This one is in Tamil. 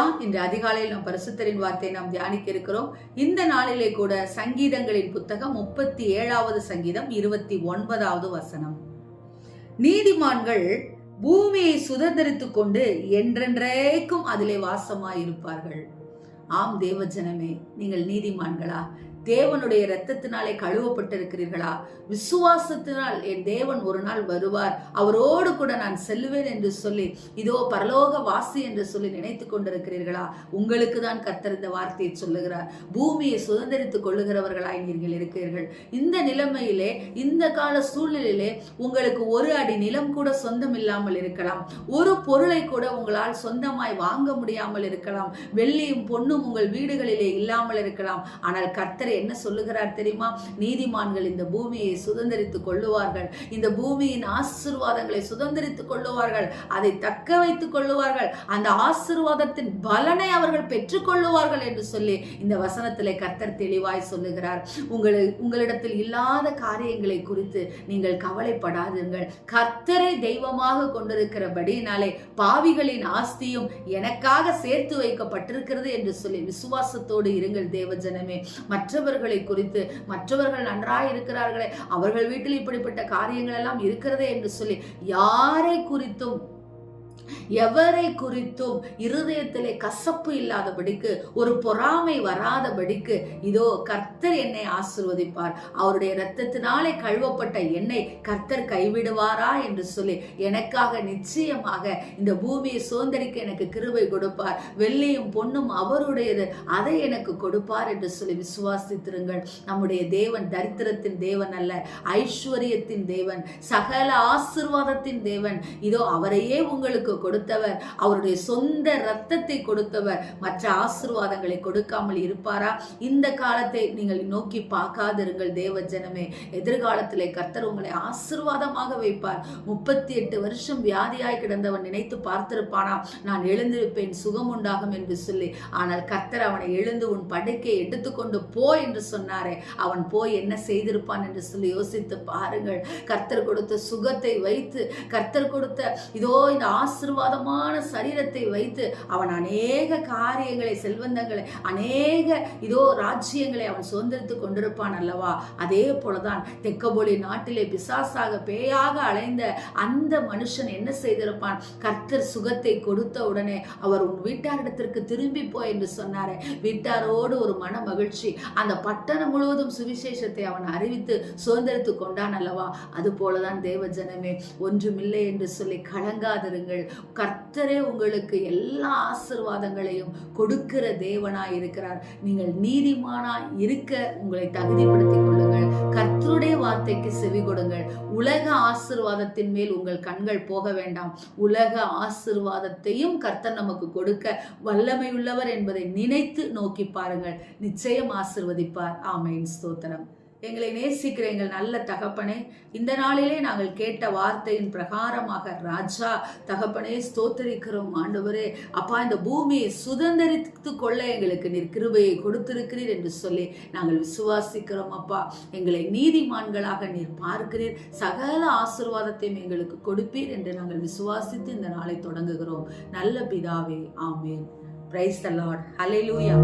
தான் இன்று அதிகாலையில் நாம் பரிசுத்தரின் வார்த்தையை நாம் தியானிக்க இருக்கிறோம். இந்த நாளிலே கூட சங்கீதங்களின் புத்தகம் முப்பத்தி ஏழாவது சங்கீதம் இருபத்தி ஒன்பதாவது வசனம். நீதிமான்கள் பூமியை சுதந்திரித்துக் கொண்டு என்றென்றைக்கும் அதிலே வாசமாயிருப்பார்கள். ஆம் தேவஜனமே நீங்கள் நீதிமான்களா? தேவனுடைய இரத்தத்தினாலே கழுவப்பட்டிருக்கிறீர்களா? விசுவாசத்தினால் என் தேவன் ஒரு நாள் வருவார். அவரோடு கூட நான் செல்லுவேன் என்று சொல்லி இதோ பரலோக வாசி என்று சொல்லி நினைத்து கொண்டிருக்கிறீர்களா? உங்களுக்கு தான் கர்த்தர் இந்த வார்த்தையை சொல்லுகிறார். பூமியை சுதந்திரித்துக் கொள்ளுகிறவர்களாய் நீங்கள் இருக்கிறீர்கள். இந்த நிலைமையிலே இந்த கால சூழ்நிலையிலே உங்களுக்கு ஒரு அடி நிலம் கூட சொந்தம் இல்லாமல் இருக்கலாம். ஒரு பொருளை கூட உங்களால் சொந்தமாய் வாங்க முடியாமல் இருக்கலாம். வெள்ளியும் பொண்ணும் உங்கள் வீடுகளிலே இல்லாமல் இருக்கலாம். ஆனால் கர்த்தர் கர்த்தர் என்ன சொல்லுகிறார் தெரியுமா? நீதிமான்கள் இந்த பூமியை சுதந்திரித்துக் கொள்ளுவார்கள். இந்த பூமியின் ஆசிர்வாதங்களை சுதந்திரித்துக் கொள்ளுவார்கள். அதை தக்க வைத்துக் கொள்ளுவார்கள். அந்த ஆசிர்வாதத்தின் பலனை அவர்கள் பெற்றுக்கொள்ளுவார்கள் என்று சொல்லி இந்த வசனத்திலே கர்த்தர் தெளிவாய் சொல்லுகிறார். உங்களை உங்களிடத்தில் இல்லாத காரியங்களை குறித்து நீங்கள் கவலைப்படாதீர்கள் கர்த்தரை தெய்வமாக கொண்டிருக்கிறபடினாலே பாவிகளின் ஆஸ்தியும் எனக்காக சேர்த்து வைக்கப்பட்டிருக்கிறது என்று சொல்லி விசுவாசத்தோடு இருங்கள் தேவஜனமே மற்ற மற்றவர்களை குறித்து மற்றவர்கள் நன்றாய் இருக்கிறார்களே அவர்கள் வீட்டில் இப்படிப்பட்ட காரியங்கள் எல்லாம் இருக்கிறதே என்று சொல்லி யாரை குறித்தும் எவரை குறித்தும் இருதயத்திலே கசப்பு இல்லாதபடிக்கு ஒரு பொறாமை வராதபடிக்கு இதோ கர்த்தர் என்னை ஆசிர்வதிப்பார். அவருடைய இரத்தத்தினாலே கழுவப்பட்ட என்னை கர்த்தர் கைவிடுவாரா என்று சொல்லி எனக்காக நிச்சயமாக இந்த பூமியை சுதந்திரிக்க எனக்கு கிருபை கொடுப்பார். வெள்ளியும் பொண்ணும் அவருடையது அதை எனக்கு கொடுப்பார் என்று சொல்லி விசுவாசித்திருங்கள். நம்முடைய தேவன் தரித்திரத்தின் தேவன் அல்ல ஐஸ்வர்யத்தின் தேவன் சகல ஆசிர்வாதத்தின் தேவன். இதோ அவரையே உங்களுக்கு கொடுத்தவர். அவருடைய சொந்த ரத்தத்தை கொடுத்தவர். மற்ற ஆசிர்வாதங்களை கொடுக்காமல் இருப்பாரா? இந்த காலத்தை நீங்கள் நோக்கி பார்க்காதிருங்கள் தேவ ஜனமே எதிர்காலத்திலே கர்த்தர் உங்களை ஆசிர்வாதமாக வைப்பார். முப்பத்தி எட்டு வருஷம் வியாதியாய் கிடந்தவன் நினைத்து பார்த்திருப்பானா? நான் எழுந்திருப்பேன் சுகம் உண்டாகும் என்று சொல்லி. ஆனால் கர்த்தர் அவனை எழுந்து உன் படுக்கை எடுத்துக்கொண்டு போ என்று சொன்னாரே. அவன் போய் என்ன செய்திருப்பான் என்று சொல்லி யோசித்து பாருங்கள். கர்த்தர் கொடுத்த சுகத்தை வைத்து கர்த்தர் கொடுத்த இதோ இந்த ஆசிர்வாதமான சரீரத்தை வைத்து அவன் அநேக காரியங்களை செல்வந்தங்களை அநேக இதோ ராஜ்யங்களை அவன் சுதந்திரத்து கொண்டிருப்பான் அல்லவா? அதே போலதான் தெக்கபொலி நாட்டிலே பிசாசாக பேயாக அலைந்த அந்த மனுஷன் என்ன செய்திருப்பான்? கர்த்தர் சுகத்தை கொடுத்த உடனே அவர் உன் வீட்டாரிடத்திற்கு திரும்பி போ என்று சொன்னாரே. வீட்டாரோடு ஒரு மன மகிழ்ச்சி. அந்த பட்டணம் முழுவதும் சுவிசேஷத்தை அவன் அறிவித்து சுதந்திரத்து கொண்டான் அல்லவா? அது போலதான் தேவ ஜனமே ஒன்றுமில்லை என்று சொல்லி கலங்காதிருங்கள். கர்த்தரே உங்களுக்கு எல்லா ஆசிர்வாதங்களையும் கொடுக்கிற தேவனாய் இருக்கிறார். நீங்கள் நீதிமானாய் இருக்க உங்களை தகுதிப்படுத்திக் கொள்ளுங்கள். கர்த்தருடைய வார்த்தைக்கு செவி கொடுங்கள். உலக ஆசிர்வாதத்தின் மேல் உங்கள் கண்கள் போக வேண்டாம். உலக ஆசிர்வாதத்தையும் கர்த்தர் நமக்கு கொடுக்க வல்லமை உள்ளவர் என்பதை நினைத்து நோக்கி பாருங்கள். நிச்சயம் ஆசிர்வதிப்பார். ஆமையின் ஸ்தோத்திரம். எங்களை நேசிக்கிற எங்கள் நல்ல தகப்பனே இந்த நாளிலே நாங்கள் கேட்ட வார்த்தையின் பிரகாரமாக ராஜா தகப்பனே ஸ்தோத்தரிக்கிறோம் ஆண்டவரே. அப்பா இந்த பூமியை சுதந்திரித்து கொள்ள எங்களுக்கு நீர் கிருபையை கொடுத்திருக்கிறீர் என்று சொல்லி நாங்கள் விசுவாசிக்கிறோம் அப்பா. எங்களை நீதிமான்களாக நீர் பார்க்கிறீர். சகல ஆசிர்வாதத்தையும் எங்களுக்கு கொடுப்பீர் என்று நாங்கள் விசுவாசித்து இந்த நாளை தொடங்குகிறோம். நல்ல பிதாவே ஆமேன். Praise the Lord hallelujah